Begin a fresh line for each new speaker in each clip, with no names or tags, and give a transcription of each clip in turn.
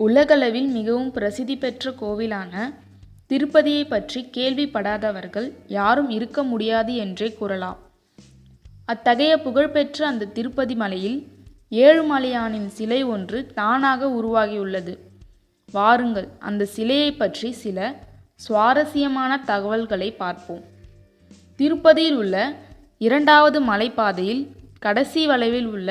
உலகளவில் மிகவும் பிரசித்தி பெற்ற கோவிலான திருப்பதியை பற்றி கேள்விப்படாதவர்கள் யாரும் இருக்க முடியாது என்றே கூறலாம். அத்தகைய புகழ்பெற்ற அந்த திருப்பதி மலையில் ஏழுமலையானின் சிலை ஒன்று தானாக உருவாகியுள்ளது. வாருங்கள் அந்த சிலையை பற்றி சில சுவாரஸ்யமான தகவல்களை பார்ப்போம். திருப்பதியில் உள்ள இரண்டாவது மலைப்பாதையில் கடைசி வளைவில் உள்ள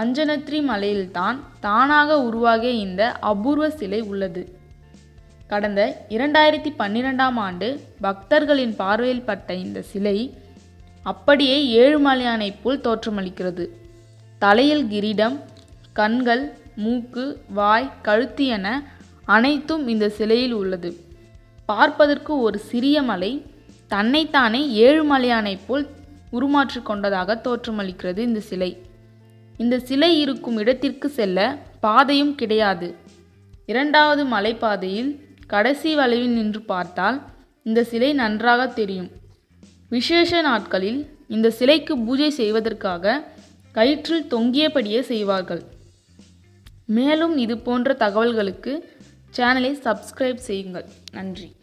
அஞ்சனத்ரி மலையில்தான் தானாக உருவாகிய இந்த அபூர்வ சிலை உள்ளது. கடந்த இரண்டாயிரத்தி பன்னிரெண்டாம் ஆண்டு பக்தர்களின் பார்வையில் பட்ட இந்த சிலை அப்படியே ஏழுமலையானைப் போல் தோற்றமளிக்கிறது. தலையில் கிரீடம் கண்கள் மூக்கு வாய் கழுத்து என அனைத்தும் இந்த சிலையில் உள்ளது. பார்ப்பதற்கு ஒரு சிறிய மலை தன்னைத்தானே ஏழுமலையானைப் போல் உருமாற்றி கொண்டதாக தோற்றமளிக்கிறது இந்த சிலை. இந்த சிலை இருக்கும் இடத்திற்கு செல்ல பாதையும் கிடையாது. இரண்டாவது மலைப்பாதையில் கடைசி வளைவில் நின்று பார்த்தால் இந்த சிலை நன்றாக தெரியும். விசேஷ நாட்களில் இந்த சிலைக்கு பூஜை செய்வதற்காக கயிற்றில் தொங்கியபடியே செய்வார்கள். மேலும் இது போன்ற தகவல்களுக்கு சேனலை சப்ஸ்கிரைப் செய்யுங்கள். நன்றி.